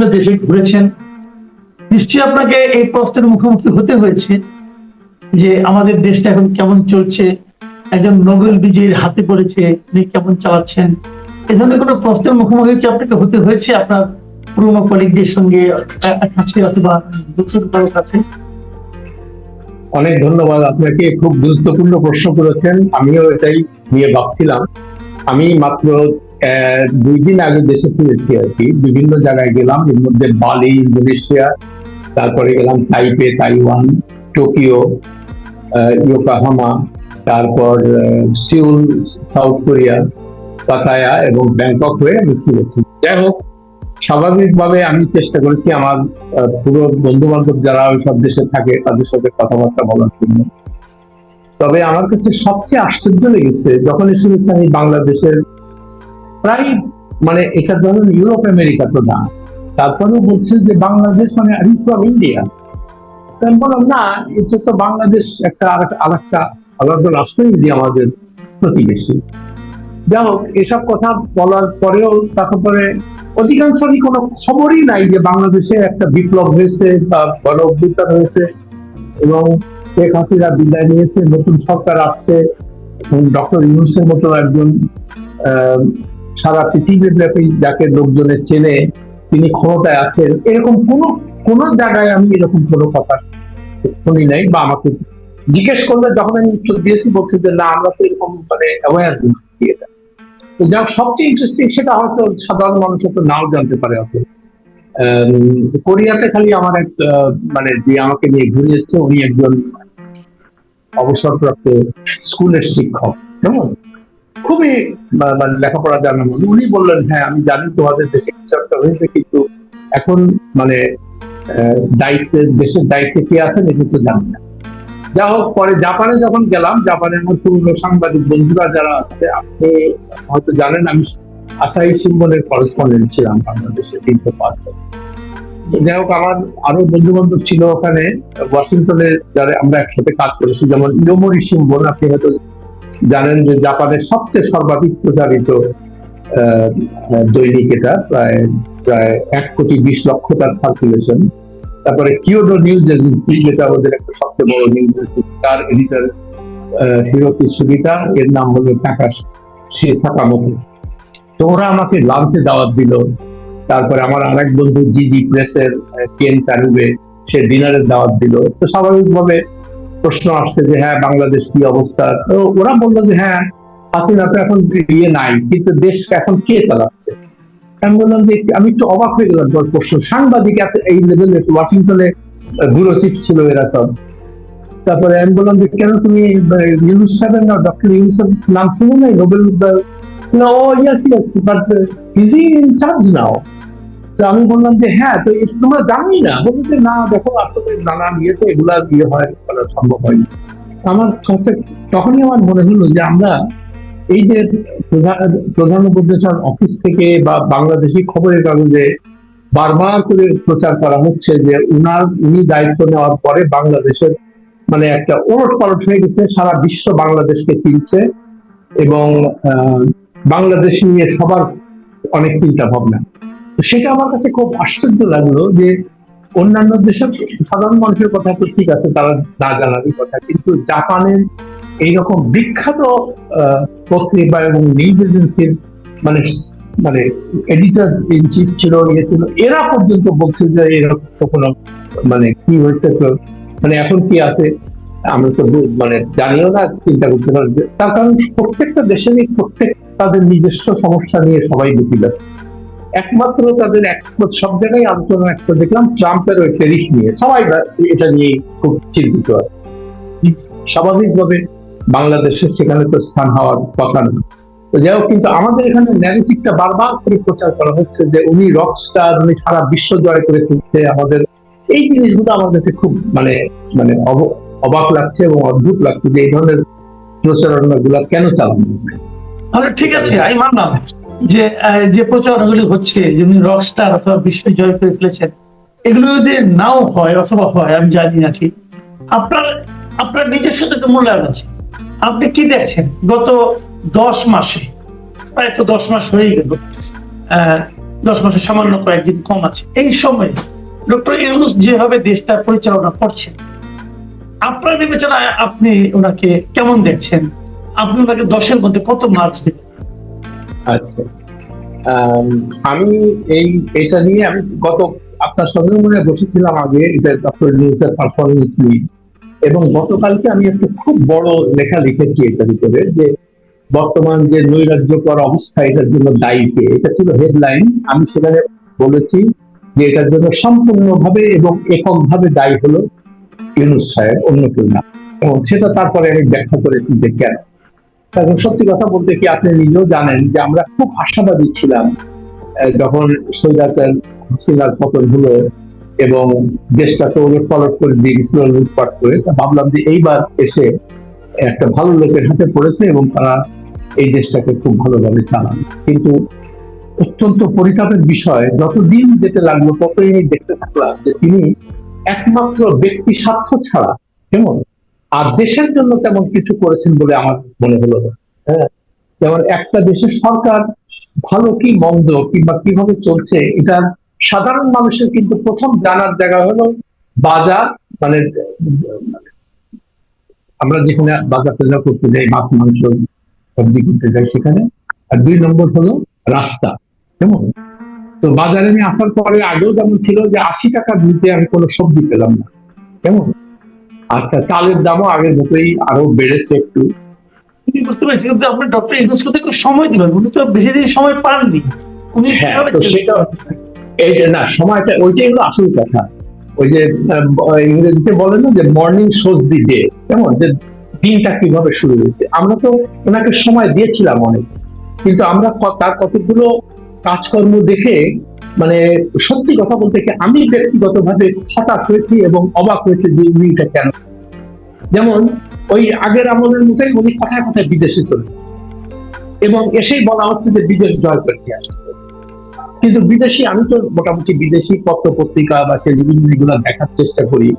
বিভিন্ন দেশে ঘুরেছেন। নিশ্চয়ই আপনাকে এই প্রশ্নের মুখোমুখি হতে হয়েছে যে আমাদের দেশটা এখন কেমন চলছে, একজন নোবেল বিজয়ীর হাতে পড়েছে, তিনি কেমন চালাচ্ছেন। এ ধরনের কোনো প্রশ্নের মুখোমুখি কি আপনাকে হতে হয়েছে? আপনার পুরোনো কলিগদের সঙ্গে অথবা নতুন কারও কাছে অনেক ধন্যবাদ, আপনাকে খুব গুরুত্বপূর্ণ প্রশ্ন করেছেন। আমিও এটাই নিয়ে ভাবছিলাম। আমি মাত্র দুই দিন আগে দেশে ফিরেছি আর কি। বিভিন্ন জায়গায় গেলাম, এর মধ্যে বালি, ইন্দোনেশিয়া, তারপরে গেলাম তাইপে, তাইওয়ান, টোকিও ইয়োকাহামা, তারপর সিউল, সাউথ কোরিয়া পাতায়া এবং ব্যাংকক হয়ে আমি ফিরেছি যাই হোক, স্বাভাবিকভাবে আমি চেষ্টা করেছি আমার পুরো বন্ধু বান্ধব যারা ওই সব দেশে থাকে তাদের সাথে কথাবার্তা বলার জন্য। তবে আমার কাছে সবচেয়ে আশ্চর্য লেগেছে যখন শুনেছি আমি বাংলাদেশের প্রায় মানে এটা ধরুন ইউরোপ আমেরিকা তো না। তারপরেও বলছে যে বাংলাদেশ মানে ইন্ডিয়া বললাম, না, এটা তো বাংলাদেশ একটা আর আলাদা আমাদের প্রতিবেশী। যাই হোক, এসব কথা বলার পরেও তারপরে অধিকাংশরই কোনো খবরই নাই যে বাংলাদেশে একটা বিপ্লব হয়েছে বা গণ অভ্যুত্থান হয়েছে এবং শেখ হাসিনা বিদায় নিয়েছে, নতুন সরকার আসছে ডক্টর ইউনুসের মতো একজন সারা পৃথিবীব্যাপী যাকে লোকজনে চেনে, তিনি ক্ষমতায় আছেন, এরকম কোনো কোনো জায়গায় আমি এরকম কোনো কথা শুনি নাই বা আমাকে জিজ্ঞেস করলে যখন আমি উত্তর দিয়েছি, বলছে যে, না, আমরা তো এরকম মানে অ্যাওয়ার দিয়ে দেয়। তো যা সবচেয়ে ইন্টারেস্টিং সেটা হয়তো সাধারণ মানুষ হয়তো নাও জানতে পারে অত কোরিয়াতে খালি আমার এক মানে যে আমাকে নিয়ে ঘুরিয়েছে, উনি একজন অবসরপ্রাপ্ত স্কুলের শিক্ষক কেমন খুবই মানে লেখাপড়া জানা মানুষ উনি বললেন হ্যাঁ আমি জানি তোমাদের দেশে কিছু একটা হয়েছে, কিন্তু এখন মানে দায়িত্বে, দেশের দায়িত্বে কে আছেন এটা তো জানি না যা হোক, পরে জাপানে যখন গেলাম, জাপানের আমার পুরনো সাংবাদিক বন্ধুরা যারা আছে, আপনি হয়তো জানেন, আমি আসাই সিম্বনের করেসপন্ডেন্ট ছিলাম বাংলাদেশে তিনশো পাঁচ। যাই হোক, আমার আরও বন্ধু বান্ধব ছিল ওখানে, ওয়াশিংটনে যারা আমরা একসাথে কাজ করেছি, যেমন ইয়োমরি সিম্বন আপনি হয়তো জানেন যে জাপানের সবচেয়ে সর্বাধিক প্রচারিত দৈনিক এটা, প্রায় প্রায় এক কোটি বিশ লক্ষ তার সার্কুলেশন তারপরে কিওডো নিউজ এজেন্সি যেটা আমাদের একটা সবচেয়ে বড় নিউজ তার এডিটর হিরোকি সুবিধা এর নাম হলো টাকা সে সাকামতো তো ওরা আমাকে লাঞ্চে দাওয়াত দিল। তারপরে আমার আরেক বন্ধু জিজি প্রেসের কেন কারুবে সে ডিনারের দাওয়াত দিল। তো স্বাভাবিকভাবে প্রশ্ন আসছে যে হ্যাঁ বাংলাদেশ কি অবস্থা? ওরা বলল যে হ্যাঁ হাসিনা তো এখন ইয়ে নাই, কিন্তু দেশ এখন কে চালাচ্ছে? আমি বললাম যে, আমি একটু অবাক হয়ে গেলাম তোর প্রশ্ন। সাংবাদিক এত এই লেভেলে ওয়াশিংটনে চিফ ছিল এরা সব। তারপরে আমি বললাম যে, কেন তুমি ইউনুস সাহেবের না ডক্টর ইউনুসের নাম শুনে নাই? Nobel O yes yes but is in charge now তো আমি বললাম যে হ্যাঁ তো তোমরা জানি না। বলছে যে, না, দেখো, আসলে নানা ইয়েতে এগুলা ইয়ে হয় সম্ভব হয়নি। আমার কাছে তখনই আমার মনে হলো যে, আমরা এই যে প্রধান উপদেষ্টার অফিস থেকে বা বাংলাদেশি খবরের কাগজে বারবার করে প্রচার করা হচ্ছে যে, উনার, উনি দায়িত্ব নেওয়ার পরে বাংলাদেশের মানে একটা ওলট পালট হয়ে গেছে, সারা বিশ্ব বাংলাদেশকে চিনছে এবং বাংলাদেশ নিয়ে সবার অনেক চিন্তা ভাবনা। তো সেটা আমার কাছে খুব আশ্চর্য লাগল যে অন্যান্য দেশের সাধারণ মানুষের কথা তো ঠিক আছে, তারা না জানারই কথা, কিন্তু জাপানের এইরকম বিখ্যাত পত্রিকা এবং নিউজ এজেন্সির মানে মানে এডিটর ইন চিফ ছিল ইয়ে ছিল, এরা পর্যন্ত বলছে যে এরকম কোনো মানে কি হয়েছে তো মানে এখন কি আছে আমরা তো মানে জানিও না, চিন্তা করতে পারি তার কারণ প্রত্যেকটা দেশেরই প্রত্যেক তাদের নিজস্ব সমস্যা নিয়ে সবাই ঢুকে যাচ্ছে একমাত্র তাদের এক সব জায়গায় আলোচনা একটা দেখলাম ট্রাম্পের ওই টেরিফ নিয়ে। সবাই এটা নিয়ে খুব চিন্তিত স্বাভাবিকভাবে বাংলাদেশের সেখানে তো স্থান হওয়ার কথা না। তো যাই হোক কিন্তু আমাদের এখানে ন্যারেটিভটা বারবার করে প্রচার করা হচ্ছে যে উনি রক স্টার উনি সারা বিশ্ব জয় করে আমাদের। এই জিনিসগুলো আমার কাছে খুব মানে মানে অব- অবাক লাগছে এবং অদ্ভুত লাগছে যে এই ধরনের প্রচারণা গুলা কেন চালানো তাহলে ঠিক আছে আমি মানলাম। যে যে প্রচারণাগুলি হচ্ছে, যেমনি রকস্টার অথবা বিশ্ব জয় করে ফেলেছেন, এগুলো যদি নাও হয় অথবা হয়, আমি জানি না ঠিক। আপনার আপনার নিজস্ব একটা মূল্যায়ন আছে। আপনি কি দেখছেন? গত দশ মাসে, প্রায় তো দশ মাস হয়ে গেল দশ মাসে সামান্য কয়েকদিন কম আছে। এই সময়ে ডক্টর ইউনুস যেভাবে দেশটা পরিচালনা করছেন, আপনার বিবেচনায় আপনি ওনাকে কেমন দেখছেন? আপনি ওনাকে দশের মধ্যে কত মার্কস দেবেন আচ্ছা। আম, এই এটা নিয়ে আমি গত আপনার সঙ্গে মনে বসেছিলাম আগে এটা ডক্টর নিউজের পারফরমেন্স নিয়ে। এবং গতকালকে আমি একটা খুব বড় লেখা লিখেছি এটার ভিতরে যে বর্তমান যে নৈরাজ্যকর অবস্থা এটার জন্য দায়ী কে? এটা ছিল হেডলাইন আমি সেখানে বলেছি যে এটার জন্য সম্পূর্ণভাবে এবং এককভাবে দায়ী হলো ইউনুস সাহেব অন্য কেউ না। এবং সেটা তারপরে আমি ব্যাখ্যা করেছি যে কেন। সত্যি কথা বলতে কি আপনি নিজেও জানেন যে আমরা খুব আশাবাদী ছিলাম যখন সৈরাতের হাসিনার পতন হলো এবং দেশটাকে ওলট পালট করে দিয়ে গেছিল লুটপাট করে ভাবলাম যে এইবার এসে একটা ভালো লোকের হাতে পড়েছে এবং তারা এই দেশটাকে খুব ভালোভাবে চালান। কিন্তু অত্যন্ত পরিতাপের বিষয়, যতদিন যেতে লাগল ততই দেখতে থাকলাম যে তিনি একমাত্র ব্যক্তি স্বার্থ ছাড়া, কেমন? আর দেশের জন্য তেমন কিছু করেছেন বলে আমার মনে হলো। হ্যাঁ? যেমন একটা দেশের সরকার ভালো কি মন্দ কিংবা কীভাবে চলছে, এটা সাধারণ মানুষের কিন্তু প্রথম জানার জায়গা হলো বাজার মানে আমরা যেখানে বাজার টাজার করতে যাই, মাছ, মাংস সবজি করতে যাই সেখানে। আর দুই নম্বর হলো রাস্তা। কেমন? তো বাজারে আমি আসার পরে আগেও যেমন ছিল যে আশি টাকা দিতে আমি কোনো সবজি পেলাম না। কেমন? আচ্ছা চালের দামও আগের মতোই আরও বেড়েছে একটু। বুঝতে পারছি কিন্তু আপনি ডক্টর তো একটু সময় দিবেন উনি তো বেশি দিন সময় পাননি। উনি হ্যাঁ, সেটা- এই যে না সময়টা ওইটাই হলো আসল কথা। ওই যে ইংরেজিতে বলে না যে মর্নিং শোজ দি ডে কেমন? যে দিনটা কীভাবে শুরু হয়েছে। আমরা তো ওনাকে সময় দিয়েছিলাম অনেক। কিন্তু আমরা তার কতগুলো কাজকর্ম দেখে মানে সত্যি কথা বলতে কি আমি ব্যক্তিগতভাবে হতাশ হয়েছি এবং অবাক হয়েছে যে উনি এটা কেন? যেমন ওই আগের আমলের মতোই উনি কথায় কথায় বিদেশে চলে এবং এসেই বলা হচ্ছে যে বিদেশ জয় করতে আসছে কিন্তু বিদেশি, আমি তো মোটামুটি বিদেশি পত্র পত্রিকা বা টেলিভিশন এগুলো দেখার চেষ্টা করি,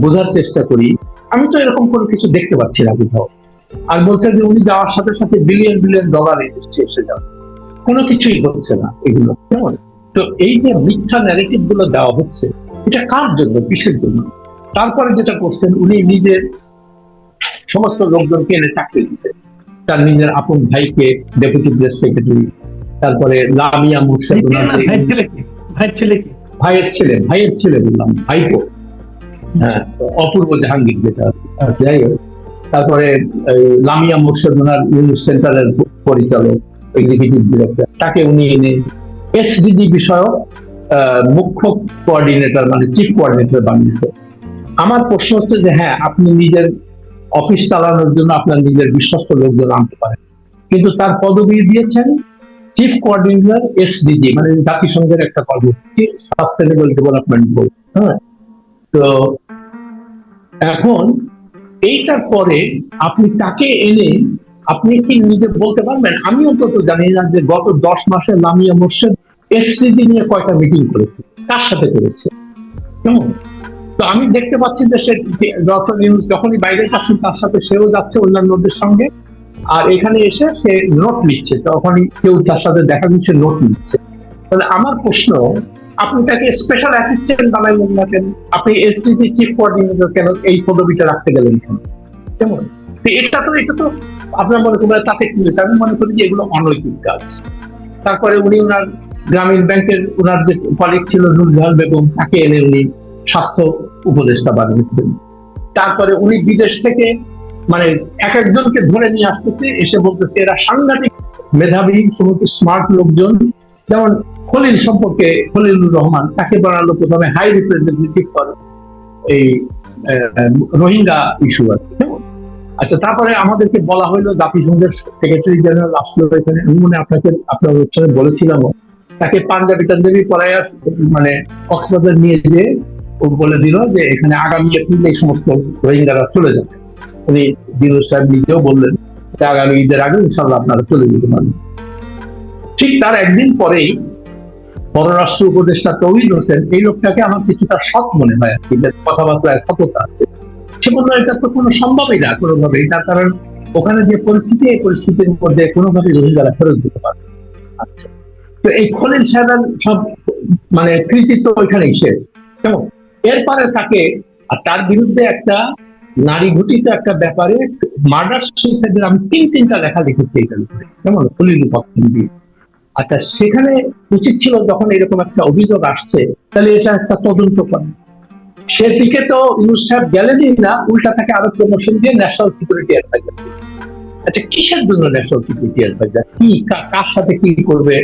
বোঝার চেষ্টা করি। আমি তো এরকম কোনো কিছু দেখতে পাচ্ছি না কোথাও। আর বলছে যে উনি যাওয়ার সাথে সাথে বিলিয়ন বিলিয়ন ডলার এসে যাবে কোনো কিছুই হচ্ছে না এগুলো। কেমন? তো এই যে মিথ্যা ন্যারেটিভগুলো দেওয়া হচ্ছে এটা কার জন্য? কিসের জন্য? তারপরে যেটা করছেন উনি নিজের সমস্ত লোকজনকে এনে চাকরি দিচ্ছে তার নিজের আপন ভাইকে ডেপুটি প্রেস সেক্রেটারি তারপরে লামিয়া মুর্শেদ কে না, ওনার যে- ভাই ছেলেকে ভাই ছেলেকে ভাইয়ের ছেলে ভাইয়ের ছেলে বললাম ভাইপো। হ্যাঁ অপূর্ব জাহাঙ্গীর যেটা যাই হোক। তারপরে লামিয়া মোর্শেদ ওনার সেন্টারের পরিচালক এক্সিকিউটিভ ডিরেক্টর তাকে উনি এনে এসডিজি বিষয়ক মুখ্য কোঅর্ডিনেটর মানে চিফ কোঅর্ডিনেটর বানিয়েছে। আমার প্রশ্ন হচ্ছে যে হ্যাঁ আপনি নিজের অফিস চালানোর জন্য আপনার নিজের বিশ্বস্ত লোকজন আনতে পারেন। কিন্তু তার পদবি দিয়েছেন চিফ কোঅর্ডিনেটর এসডিজি মানে জাতিসংঘের একটা কর্মসূচি সাস্টেনেবল ডেভেলপমেন্ট গোল হ্যাঁ? তো এখন এইটার পরে আপনি তাকে এনে আপনি কি নিজে বলতে পারবেন? আমি অন্তত জানি না যে গত দশ মাসে লামিয়া মোর্শেদ এসডিজি নিয়ে কয়টা মিটিং করেছে? কার সাথে করেছে? কেমন? তো আমি দেখতে পাচ্ছি যে সে ডক্টর নিউজ যখনই বাইরে যাচ্ছেন তার সাথে সেও যাচ্ছে অন্যান্যদের সঙ্গে। আর এখানে এসে সে নোট নিচ্ছে, তখনই কেউ তার সাথে দেখা দিচ্ছে নোট নিচ্ছে। তাহলে আমার প্রশ্ন, আপনি তাকে স্পেশাল অ্যাসিস্ট্যান্ট বানাইলেন না কেন? আপনি এসডিজি চিফ কোঅর্ডিনেটর কেন এই পদবিটা রাখতে গেলেন কেন? কেমন? এটা তো এটা তো আপনার মনে করবেন তাতে কি আমি মনে করি যে এগুলো অনৈতিক কাজ। তারপরে উনি ওনার গ্রামীণ ব্যাংকের ওনার যে কলিগ ছিল নুরজাহান বেগম, তাকে এনে উনি স্বাস্থ্য উপদেষ্টা বানিয়েছেন তারপরে উনি বিদেশ থেকে মানে এক একজনকে ধরে নিয়ে আসতেছে, এসে বলতেছে, এরা সাংঘাতিক মেধাবী, সমস্ত স্মার্ট লোকজন। যেমন খলিল সম্পর্কে খলিলুর রহমান, তাকে বানালো প্রথমে হাই রিপ্রেজেন্টেটিভ ফর এই রোহিঙ্গা ইস্যু আছে কেমন? আচ্ছা তারপরে আমাদেরকে বলা হলো জাতিসংঘের সেক্রেটারি জেনারেল আসলো এখানে। আমি মনে আপনাকে, আপনার অনুষ্ঠানে বলেছিলাম তাকে পাঞ্জাবি টাঞ্জাবি পরায় মানে কক্সবাজার নিয়ে যেয়ে ও বলে দিল যে এখানে আগামী এপ্রিল এই সমস্ত রোহিঙ্গারা চলে যাবে। উনি দিনুর সাহেব নিজেও বললেন যে আগামী ঈদের আগে ইনশাল্লাহ আপনারা চলে যেতে পারেন ঠিক তার একদিন পরেই পররাষ্ট্র উপদেষ্টা তৌহিদ হোসেন, এই লোকটাকে আমার কিছুটা সৎ মনে হয় আর কি, যে কথাবার্তায় সততা আছে। সে বলল এটা তো কোনো সম্ভবই না কোনোভাবেই, তার কারণ ওখানে যে পরিস্থিতি, এই পরিস্থিতির মধ্যে কোনোভাবেই রোহিঙ্গারা ফেরত দিতে পারবে। আচ্ছা। তো এই খলিল সাহেবের সব মানে কৃতিত্ব ওইখানেই শেষ। কেমন? এরপরে তাকে, আর তার বিরুদ্ধে একটা নারী ঘটিত একটা ব্যাপারে মার্ডার সুইসাইডের আমি তিন তিনটা লেখা লিখেছি এটার উপরে কেমন? খলিল পক্ষে দিয়ে আচ্ছা সেখানে উচিত ছিল যখন এরকম একটা অভিযোগ আসছে, তাহলে এটা একটা তদন্ত করে। সেদিকে তো ইউনুস সাহেব গেলেনই না, উল্টা তাকে আরও প্রমোশন দিয়ে ন্যাশনাল সিকিউরিটি অ্যাডভাইজার আচ্ছা কিসের জন্য ন্যাশনাল সিকিউরিটি অ্যাডভাইজার কি, কার সাথে কি করবে?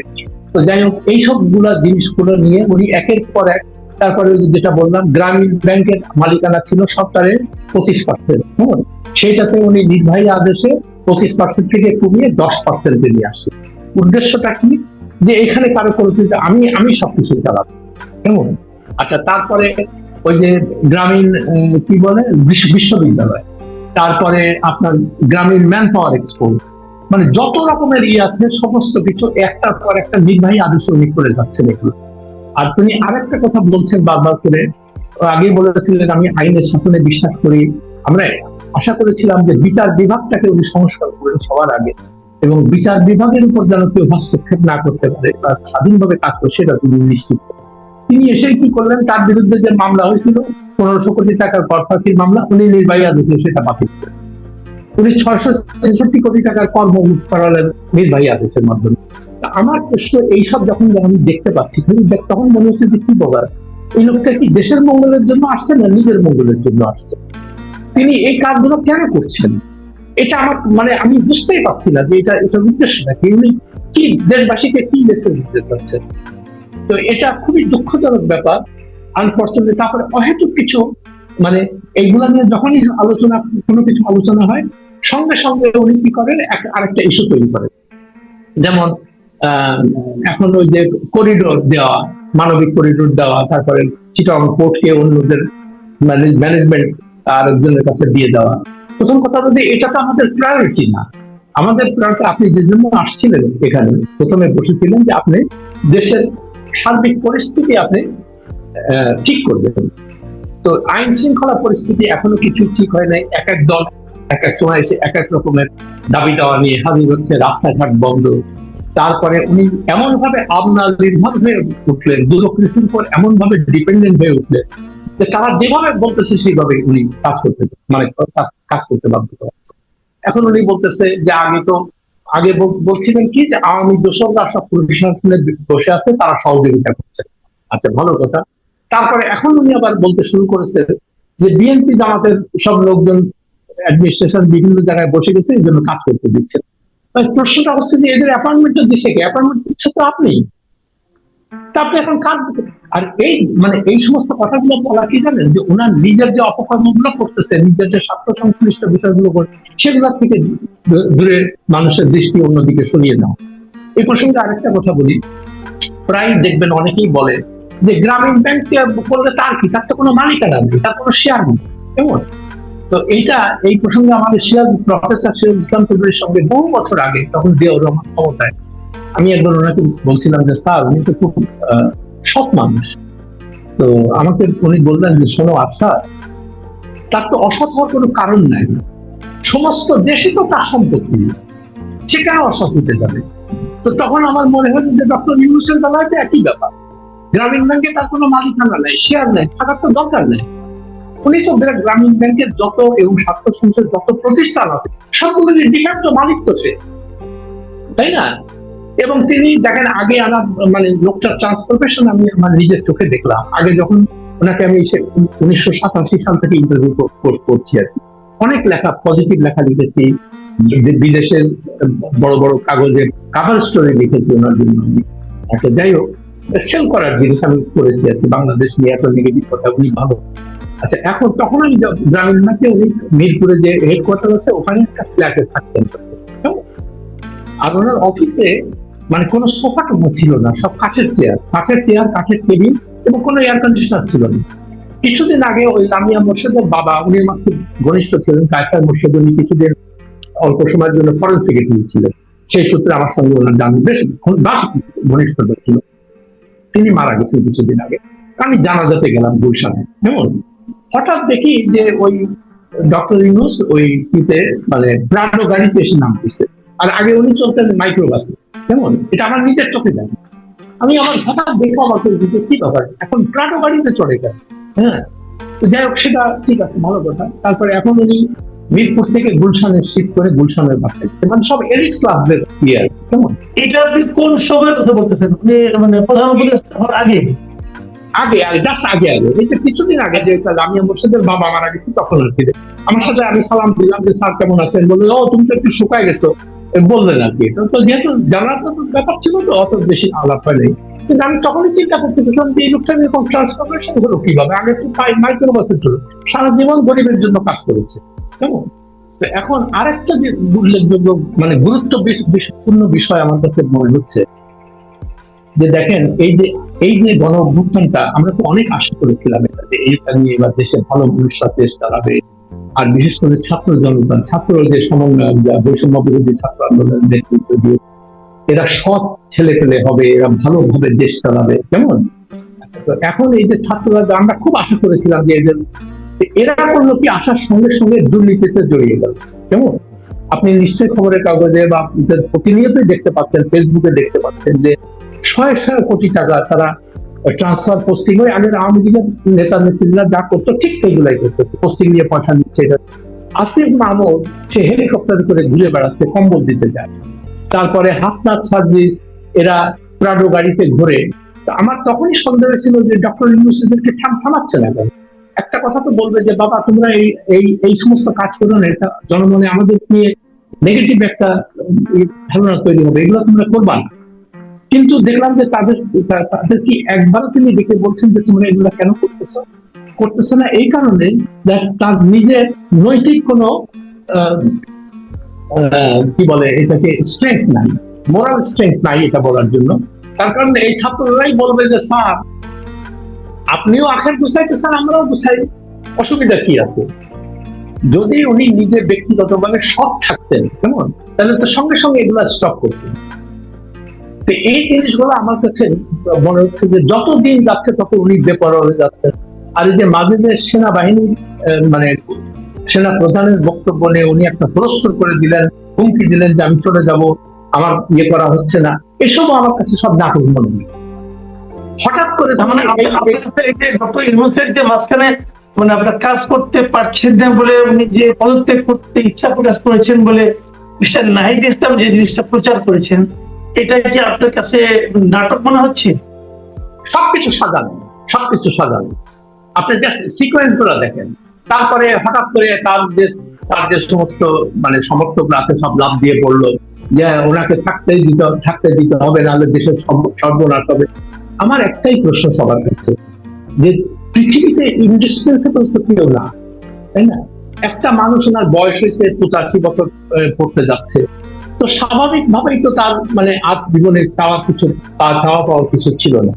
তো যাই হোক এইসবগুলা জিনিসগুলো নিয়ে উনি একের পর এক, তারপরে যেটা বললাম, গ্রামীণ ব্যাংকের মালিকানা ছিল সরকারের পঁচিশ পার্সেন্ট হ্যাঁ সেইটাতে উনি নির্বাহী আদেশে পঁচিশ পার্সেন্ট থেকে কমিয়ে দশ পার্সেন্টে নিয়ে আসে। উদ্দেশ্যটা কি? যে এখানে কারও কোনো চিন্তা, আমি আমি সবকিছু চালাবো কেমন আচ্ছা তারপরে ওই যে গ্রামীণ কি বলে বিশ্ববিদ্যালয়, তারপরে আপনার গ্রামীণ ম্যান পাওয়ার এক্সপোর্ট মানে যত রকমের ইয়ে আছে, সমস্ত কিছু একটার পর একটা নির্বাহী আদেশ উনি করে যাচ্ছেন এগুলো। আর তিনি আরেকটা কথা বলছেন বারবার করে। আগে বলেছিলেন আমি আইনের শাসনে বিশ্বাস করি। আমরা আশা করেছিলাম যে বিচার বিভাগটাকে উনি সংস্কার করেন সবার আগে এবং বিচার বিভাগের উপর যেন কেউ হস্তক্ষেপ না করতে পারে বা স্বাধীনভাবে কাজ করে, সেটা তিনি নিশ্চিত। তিনি এসে কি করলেন? তার বিরুদ্ধে যে মামলা হয়েছিল, পনেরোশো কোটি টাকার কর ফাঁকির মামলা, উনি নির্বাহী আদেশে সেটা বাতিল করেন। উনি ছয়শো ছেষট্টি কোটি টাকার করালেন নির্বাহী আদেশের মাধ্যমে। আমার প্রশ্ন, এইসব যখন আমি দেখতে পাচ্ছি, তখন মনে হচ্ছে যে কি বাবা এই লোকটা কি দেশের মঙ্গলের জন্য আসছে না নিজের মঙ্গলের জন্য আসছে? তিনি এই কাজগুলো কেন করছেন? এটা আমার মানে আমি বুঝতেই পারছি না যে এটা এটা উদ্দেশ্যটা কি উনি কি দেশবাসীকে কি মেসেজ দিতে চাচ্ছেন? তো এটা খুবই দুঃখজনক ব্যাপার। আনফর্চুনেটলি তারপরে অহেতুক কিছু মানে এইগুলা নিয়ে যখনই আলোচনা, কোনো কিছু আলোচনা হয়, সঙ্গে সঙ্গে উনি কি করেন? আরেকটা ইস্যু তৈরি করেন। যেমন এখন ওই যে করিডোর দেওয়া, মানবিক করিডোর দেওয়া, তারপরে চিটং পোর্টকে অন্যদের ম্যানেজমেন্ট আর একজনের কাছে দিয়ে দেওয়া। প্রথম কথা বলতে এটা তো আমাদের প্রায়োরিটি না। আমাদের প্রায়োরিটি আপনি যে জন্য আসছিলেন এখানে, প্রথমে বসেছিলেন যে আপনি দেশের সার্বিক পরিস্থিতি আপনি ঠিক করবেন। তো আইন শৃঙ্খলা পরিস্থিতি এখনও কিছু ঠিক হয় নাই। এক এক দল, এক এক সময় এসে এক এক রকমের দাবি দেওয়া নিয়ে হাজির হচ্ছে, রাস্তাঘাট বন্ধ। তারপরে উনি এমন ভাবে আপনার নির্ভর হয়ে উঠলেন ব্যুরোক্রেসির উপর এমন ভাবে ডিপেন্ডেন্ট হয়ে উঠলেন যে তারা যেভাবে বলতেছে সেইভাবে উনি কাজ করতে মানে কাজ- করতে বাধ্য এখন উনি বলতেছে যে আগে তো, আগে বলছিলেন কি যে আওয়ামী দোষকরা সব প্রশাসনে বসে আছে, তারা সহযোগিতা করছে। আচ্ছা ভালো কথা। তারপরে এখন উনি আবার বলতে শুরু করেছেন যে বিএনপি জামাতের সব লোকজন অ্যাডমিনিস্ট্রেশন বিভিন্ন জায়গায় বসে গেছে, এই জন্য কাজ করতে দিচ্ছে। প্রশ্নটা হচ্ছে যে এদের অ্যাপয়েন্টমেন্ট দিচ্ছে কে? অ্যাপয়েন্টমেন্ট দিচ্ছে তো আপনি। তা আপনি এখন কাজ আর এই মানে এই সমস্ত কথাগুলো বলা কি জানেন? যে ওনার নিজের যে অপকর্মগুলো করতেছে, নিজের যে স্বার্থ সংশ্লিষ্ট বিষয়গুলো করছে সেগুলো থেকে দূরে মানুষের দৃষ্টি অন্যদিকে সরিয়ে দাও এই প্রসঙ্গে আরেকটা কথা বলি। প্রায় দেখবেন অনেকেই বলে যে গ্রামীণ ব্যাংক করলে তার কি? তার তো কোনো মালিকানা নেই, তার কোনো শেয়ার নেই, কেমন? তো এইটা, এই প্রসঙ্গে আমাদের সিরাজ প্রফেসর সিরাজ ইসলাম চৌধুরীর সঙ্গে বহু বছর আগে তখন জিয়াউর রহমান ক্ষমতায়, আমি একবার ওনাকে বলছিলাম যে, স্যার, উনি তো খুব সৎ মানুষ। তো আমাকে উনি বললেন যে, শোনো আচ্ছা তার তো অসৎ হওয়ার কোনো কারণ নাই। সমস্ত দেশে তো তার সম্পত্তি সে কেন অসৎ হতে যাবে তো তখন আমার মনে হয় যে, ডক্টর ইউনুসের বেলায় একই ব্যাপার। গ্রামীণ ব্যাংকে তার কোনো মালিকানা নাই শেয়ার নেই, থাকার তো দরকার নেই। উনি তো গ্রামীণ ব্যাংকের যত এবং স্বাস্থ্য সংস্থার যত প্রতিষ্ঠান আছে সবগুলোর ডিফ্যাক্ট মালিক তো সে। তাই না? এবং তিনি দেখেন, আগে আমার মানে লোকটার ট্রান্সফরমেশন আমি আমার নিজের চোখে দেখলাম। আগে যখন ওনাকে আমি উনিশশো সাতাশি সাল থেকে ইন্টারভিউ করছি আর অনেক লেখা পজিটিভ লেখা লিখেছি। বিদেশের বড় বড় কাগজের কাভার স্টোরি লিখেছি ওনার জন্য আচ্ছা যাই হোক। সেল করার জিনিস আমি করেছি আর কি। বাংলাদেশ নিয়ে এত নেগেটিভ কথা উনি ভালো আচ্ছা এখন তখন আমি গ্রামীণ ব্যাংকে উনি মিরপুরে যে হেডকোয়ার্টার আছে, ওখানে একটা ফ্ল্যাটে থাকতেন। আর ওনার অফিসে মানে কোনো সোফা টোফা ছিল না, সব কাঠের চেয়ার কাঠের চেয়ার কাঠের টেবিল এবং কোনো এয়ার কন্ডিশনার ছিল না। কিছুদিন আগে ওই লামিয়া মোর্শেদের বাবা, উনি আমার খুব ঘনিষ্ঠ ছিলেন, কায়সার মোর্শেদ, উনি কিছুদিন অল্প সময়ের জন্য ফরেন সেক্রেটারি ছিলেন। সেই সূত্রে আমার সঙ্গে ওনার জান বেশ ঘন- বেশ ছিল। তিনি মারা গেছেন কিছুদিন আগে। আমি জানাজাতে গেলাম গুলশানে, কেমন? হঠাৎ দেখি যে ওই ডক্টর ইউনুস ওই কিতে মানে প্রাণো গাড়িতে এসে নামতেছে। আর আগে উনি চলতেন মাইক্রোবাসে, কেমন? এটা আমার নিজের চোখে জানি আমি আমার হঠাৎ দেখে আমার যে কি ব্যাপার? এখন প্রাটো গাড়িতে চড়ে গেল। হ্যাঁ তো যাই হোক, সেটা ঠিক আছে, ভালো কথা। তারপরে এখন উনি মিরপুর থেকে গুলশানে শিফট করে গুলশানের বাসায় মানে সব এলিট ক্লাসদের ইয়ে কেমন? এটা আপনি কোন সময়ের কথা বলতেছেন? আপনি মানে প্রধানমন্ত্রী হওয়ার আগে? আগে আগে জাস্ট আগে আগে। এই যে কিছুদিন আগে যে আমি মোর্শেদের বাবা মারা গেছি তখন আর কি। আমার সাথে আমি সালাম দিলাম যে স্যার কেমন আছেন? বললেন ও তুমি তো একটু শুকায় গেছো। বললেন আর কি। তো- তো যেহেতু জানার তো ব্যাপার ছিল তো অত বেশি আলাপ হয় নাই। কিন্তু আমি তখনই চিন্তা করতেছিলাম যে এই লোকটা এরকম ট্রান্সফরমেশন হলো কীভাবে? আগে তো মাইক্রো বছর ছিল সারা জীবন গরিবের জন্য কাজ করেছে। কেমন? তো এখন আরেকটা যে উল্লেখযোগ্য মানে গুরুত্ব বিশপূর্ণ বিষয় আমার কাছে মনে হচ্ছে। যে দেখেন, এই যে এই যে গণ অভ্যুত্থানটা আমরা তো অনেক আশা করেছিলাম এটা যে এইটা নিয়ে এবার দেশে ভালো ভবিষ্যৎ দেশ চালাবে। আর বিশেষ করে ছাত্র জনতা ছাত্র যে সমন্বয় যা বৈষম্য বিরোধী ছাত্র আন্দোলনের নেতৃত্ব দিয়ে, এরা সৎ ছেলে পেলে হবে, এরা ভালোভাবে দেশ চালাবে। কেমন? এখন এই যে ছাত্ররা, আমরা খুব আশা করেছিলাম যে এদের এরা করল কি আসার সঙ্গে সঙ্গে দুর্নীতিতে জড়িয়ে গেল। কেমন? আপনি নিশ্চয়ই খবরের কাগজে বা প্রতিনিয়তই দেখতে পাচ্ছেন ফেসবুকে দেখতে পাচ্ছেন যে ছয় ছয় কোটি টাকা তারা ট্রান্সফার পোস্টিং হয়ে আগের আওয়ামী লীগের নেতা নেত্রীরা যা করতো ঠিক সেগুলাই করতো। পোস্টিং নিয়ে পয়সা নিচ্ছে এটা আসিফ মাহমুদ সে হেলিকপ্টার করে ঘুরে বেড়াচ্ছে, কম্বল দিতে যায়। তারপরে হাসনাত সার্ভিস এরা প্রাডো গাড়িতে ঘুরে। আমার তখনই সন্দেহ ছিল যে ডক্টর ইউনুসেদেরকে থামাচ্ছে না কেন? একটা কথা তো বলবে যে, বাবা, তোমরা এই এই এই সমস্ত কাজ করো না, এটা জনমনে আমাদের নিয়ে নেগেটিভ একটা ধারণা তৈরি হবে, এগুলো তোমরা করবা না। কিন্তু দেখলাম যে তাদের তাদের কি একবারও তিনি ডেকে বলছেন যে, তোমরা এগুলো কেন করতেছো? করতেছো না এই কারণে তার নিজের নৈতিক কোনো কি বলে এটাকে স্ট্রেংথ নাই মোরাল স্ট্রেংথ নাই এটা বলার জন্য। তার কারণে এই ছাত্ররাই বলবে যে, স্যার আপনিও আখের গুছাইতেছেন আমরাও গুছাই। অসুবিধা কি আছে? যদি উনি নিজে ব্যক্তিগতভাবে সৎ থাকতেন, কেমন? তাহলে তো সঙ্গে সঙ্গে এগুলা স্টপ করতেন। তো এই জিনিসগুলো আমার কাছে মনে হচ্ছে যে যত দিন যাচ্ছে, তত উনি বেপরোয়া হয়ে যাচ্ছে। আর এই যে মাঝে যে সেনাবাহিনী মানে সেনা প্রধানের বক্তব্য নিয়ে উনি একটা প্রস্তুত করে দিলেন, হুমকি দিলেন যে আমি চলে যাব, আমার ইয়ে করা হচ্ছে না। এসব আমার কাছে সব নাটক মনে হয়। হঠাৎ করে মানে যে ডক্টর ইউনুসের যে মাঝখানে মানে আপনার কাজ করতে পারছেন না বলে উনি যে পদত্যাগ করতে ইচ্ছা প্রকাশ করেছেন বলে মিস্টার নাহিদ ইসলাম যে জিনিসটা প্রচার করেছেন এটা কি আপনার কাছে নাটক মনে হচ্ছে? সবকিছু সাজানো সবকিছু সাজানো। আপনি জাস্ট সিকোয়েন্সগুলো দেখেন। তারপরে হঠাৎ করে তার যে তার যে সমস্ত মানে সমর্থকরা আছে সব লাভ দিয়ে পড়ল যে ওনাকে থাকতে দিতে থাকতে দিতে হবে নাহলে দেশের সর্ব- সর্বনাশ হবে। আমার একটাই প্রশ্ন সবার কাছে, যে পৃথিবীতে ইন্ডিসপেন্সেবল তো কেউ না, তাই না? একটা মানুষ ওনার বয়স হয়েছে পঁচাশি বছর পড়তে যাচ্ছে। তো স্বাভাবিক ভাবেই তো তার মানে আর জীবনে চাওয়া কিছু চাওয়া পাওয়া কিছু ছিল না।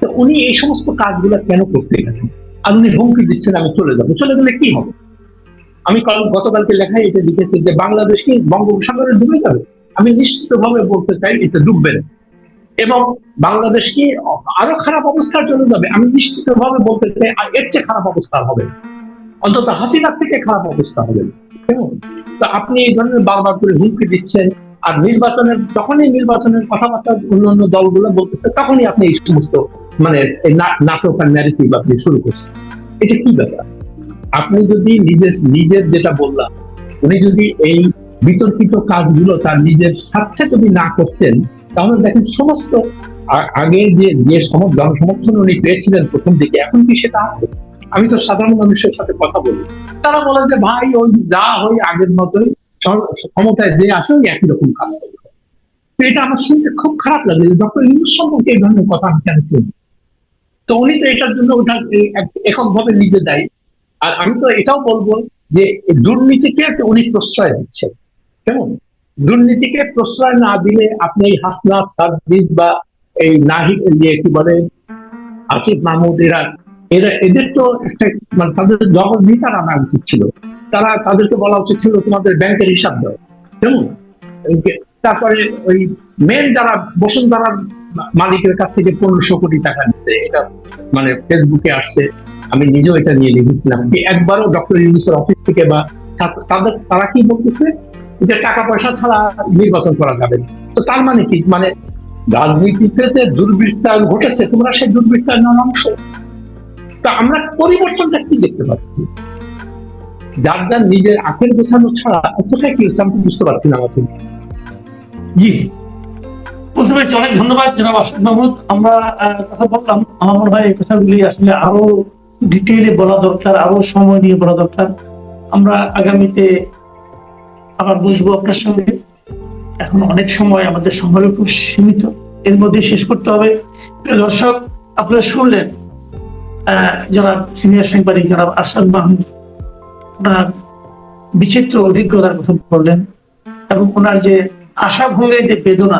তো উনি এই সমস্ত কাজগুলো কেন করতে গেলেন আর উনি হুমকি দিচ্ছেন, আমি চলে যাব। চলে গেলে কি হবে? আমি কাল- গতকালকে লেখায় এটা লিখেছি যে বাংলাদেশ কি বঙ্গোপসাগরে ডুবে যাবে। আমি নিশ্চিতভাবে বলতে চাই, এটা ডুববে না। এবং বাংলাদেশকে আরও খারাপ অবস্থার চলে যাবে, আমি নিশ্চিত ভাবে বলতে চাই, আর এর চেয়ে খারাপ অবস্থা হবে অন্তত হাসিনার থেকে খারাপ অবস্থা হবে তো আপনি এই ধরনের বারবার করে হুমকি দিচ্ছেন, আর নির্বাচনের, যখনই নির্বাচনের কথাবার্তা অন্য অন্য দলগুলো বলতেছে, তখনই আপনি এই সমস্ত মানে নাটক আর ন্যারেটিভ আপনি শুরু করছেন। এটা কি ব্যাপার? আপনি যদি নিজের নিজের যেটা বললাম, উনি যদি এই বিতর্কিত কাজগুলো তার নিজের স্বার্থে যদি না করতেন তাহলে দেখেন সমস্ত আগে যে যে সম- জনসমর্থন উনি পেয়েছিলেন প্রথম দিকে, এখন কি সেটা আছে? আমি তো সাধারণ মানুষের সাথে কথা বলি। তারা বলে যে, ভাই, ওই যা হয় আগের মতোই ক্ষমতায় যে আসে, ওই একই রকম কাজ করবে তো এটা আমার শুনতে খুব খারাপ লাগে ডক্টর ইউনুস সম্পর্কে এই ধরনের কথা আমি কেন শুনি? তো উনি তো এটার জন্য ওটা এককভাবে নিজে দেয়। আর আমি তো এটাও বলব যে দুর্নীতিকে উনি প্রশ্রয় দিচ্ছেন। কেমন? দুর্নীতিকে প্রশ্রয় না দিলে আপনি এই হাসনা সার্ভিস বা এই নাহি ইয়ে কি বলে, আসিফ মাহমুদ, এরা এরা, এদের তো একটা মানে তাদের জবাবদিহিতা আনা উচিত ছিল। তারা তাদেরকে বলা উচিত ছিল, তোমাদের ব্যাংকের হিসাব দাও। কেমন? তারপরে ওই মেন যারা বসুন্ধরার মালিকের কাছ থেকে পনেরোশো কোটি টাকা নিচ্ছে, এটা মানে ফেসবুকে আসছে। আমি নিজেও এটা নিয়ে লিখেছিলাম একবারও ডক্টর ইউনুসের অফিস থেকে বা তাদের, তারা কি বলতেছে? যে টাকা পয়সা ছাড়া নির্বাচন করা যাবে তো তার মানে কি? মানে রাজনীতিতে যে দুর্বৃত্তায়ন ঘটেছে, তোমরা সেই দুর্বৃত্তায়নের অংশ। তা আমরা পরিবর্তনটা কি দেখতে পাচ্ছি? যার যার নিজের আখের গোছানো ছাড়া কোথায় কি হচ্ছে, আমি বুঝতে পারছি না আমাকে জি। বুঝতে পেরেছি, অনেক ধন্যবাদ জনাব আসাদ মাহমুদ। আমরা কথা বললাম। আমার মনে হয় এই কথাগুলি আসলে আরও ডিটেইলে বলা দরকার, আরও সময় নিয়ে বলা দরকার। আমরা আগামীতে আবার বুঝব আপনার সঙ্গে। এখন অনেক সময় আমাদের সময় খুব সীমিত। এর মধ্যে শেষ করতে হবে। দর্শক, আপনারা শুনলেন জনাব সিনিয়র সাংবাদিক জনাব আসাদ মাহমুদ। ওনার বিচিত্র অভিজ্ঞতার কথা বললেন এবং ওনার যে আশা ভঙ্গের যে বেদনা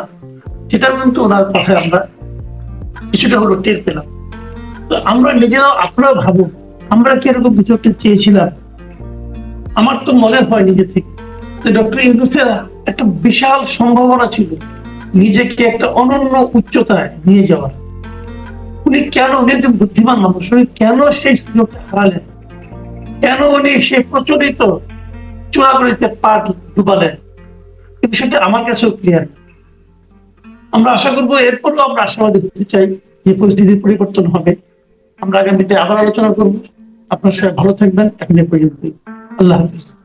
সেটাও কিন্তু ওনার কথায় আমরা কিছুটা হলো টের পেলাম। তো আমরা নিজেরাও আপনারাও ভাবুন, আমরা কি এরকম একটা চেয়েছিলাম? আমার তো মনে হয় নিজে থেকে। ডক্টর ইউনুসের একটা বিশাল সম্ভাবনা ছিল নিজেকে একটা অনন্য উচ্চতায় নিয়ে যাওয়ার। উনি কেন উনি একজন বুদ্ধিমান মানুষ, উনি কেন সেই সুযোগটা হারালেন? কেন উনি সেই প্রচলিত চূড়াগুলিতে পা ডুবালেন? কিন্তু সেটা আমার কাছেও ক্লিয়ার আমরা আশা করব এরপরও আমরা আশাবাদী হতে চাই যে পরিস্থিতির পরিবর্তন হবে। আমরা আগামীতে আবার আলোচনা করব। আপনার সবাই ভালো থাকবেন। এখন এ পর্যন্ত আল্লাহ হাফিজ।